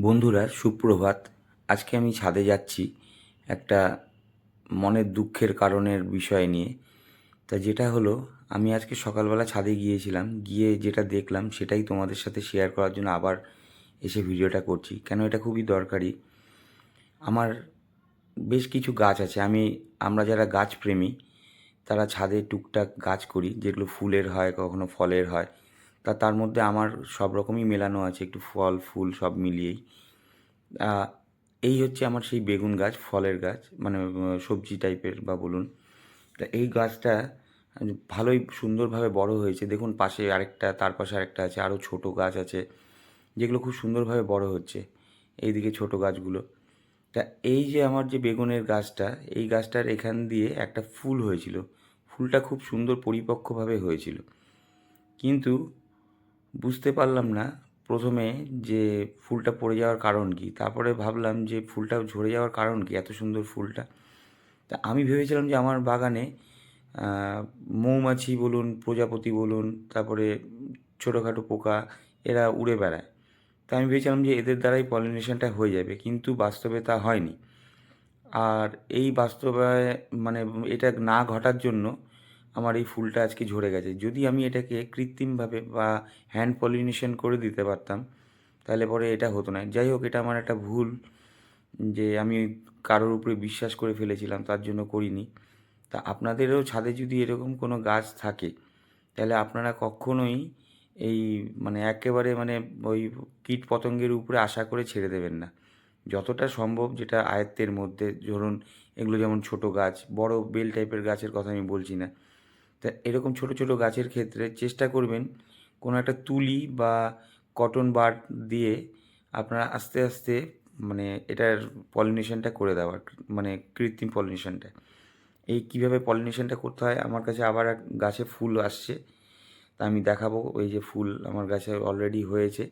বন্ধুরা, সুপ্রভাত। আজকে আমি ছাদে যাচ্ছি একটা মনের দুঃখের কারণের বিষয় নিয়ে। তা যেটা হলো, আমি আজকে সকালবেলা ছাদে গিয়েছিলাম, গিয়ে যেটা দেখলাম সেটাই তোমাদের সাথে শেয়ার করার জন্য আবার এসে ভিডিওটা করছি। কেন এটা খুবই দরকারি? আমার বেশ কিছু গাছ আছে। আমি, আমরা যারা গাছ প্রেমী তারা ছাদে টুকটাক গাছ করি, যেগুলো ফুলের হয়, কখনো ফলের হয়। তা তার মধ্যে আমার সব রকমই মেলানো আছে, একটু ফল, ফুল সব মিলিয়েই। এই হচ্ছে আমার সেই বেগুন গাছ, ফলের গাছ মানে সবজি টাইপের বা বলুন। তা এই গাছটা ভালোই সুন্দরভাবে বড় হয়েছে। দেখুন, পাশে আরেকটা, তার পাশে আরেকটা আছে, আরও ছোট গাছ আছে, যেগুলো খুব সুন্দরভাবে বড় হচ্ছে, এইদিকে ছোট গাছগুলো। তা এই যে আমার যে বেগুনের গাছটা, এই গাছটার এখান দিয়ে একটা ফুল হয়েছিল। ফুলটা খুব সুন্দর পরিপক্কভাবে হয়েছিল। কিন্তু বুঝতে পারলাম না প্রথমে যে ফুলটা পড়ে যাওয়ার কারণ কি, তারপরে ভাবলাম যে ফুলটা ঝরে যাওয়ার কারণ কি, এত সুন্দর ফুলটা। তা আমি ভেবেছিলাম যে আমার বাগানে মৌমাছি বলুন, প্রজাপতি বলুন, তারপরে ছোটোখাটো পোকা, এরা উড়ে বেড়ায়। তা আমি ভেবেছিলাম যে এদের দ্বারাই পলিনেশনটা হয়ে যাবে, কিন্তু বাস্তবে তা হয়নি। আর এই বাস্তবে মানে এটা না ঘটার জন্য আমার এই ফুলটা আজকে ঝরে গেছে। যদি আমি এটাকে কৃত্রিমভাবে বা হ্যান্ড পলিনেশন করে দিতে পারতাম, তাহলে পরে এটা হতো না। যাই হোক, এটা আমার একটা ভুল যে আমি কারোর উপরে বিশ্বাস করে ফেলেছিলাম, তার জন্য করিনি। তা আপনাদেরও ছাদে যদি এরকম কোনো গাছ থাকে, তাহলে আপনারা কখনোই এই মানে একেবারে মানে ওই কীট পতঙ্গের উপরে আশা করে ছেড়ে দেবেন না। যতটা সম্ভব যেটা আয়ত্তের মধ্যে, ধরুন এগুলো যেমন ছোট গাছ, বড় বেল টাইপের গাছের কথা আমি বলছি না তা এরকম ছোট ছোট গাছের ক্ষেত্রে চেষ্টা করবেন কোনো একটা তুলি বা কটন বার দিয়ে আপনারা আস্তে আস্তে মানে এটার পলিনেশনটা করে দেওয়ার মানে কৃত্রিম পলিনেশনটা। এই কীভাবে পলিনেশনটা করতে হয়, আমার কাছে আবার এক গাছে ফুল আসছে। তা আমি দেখাবো, ওই যে ফুল আমার গাছে অলরেডি হয়েছে।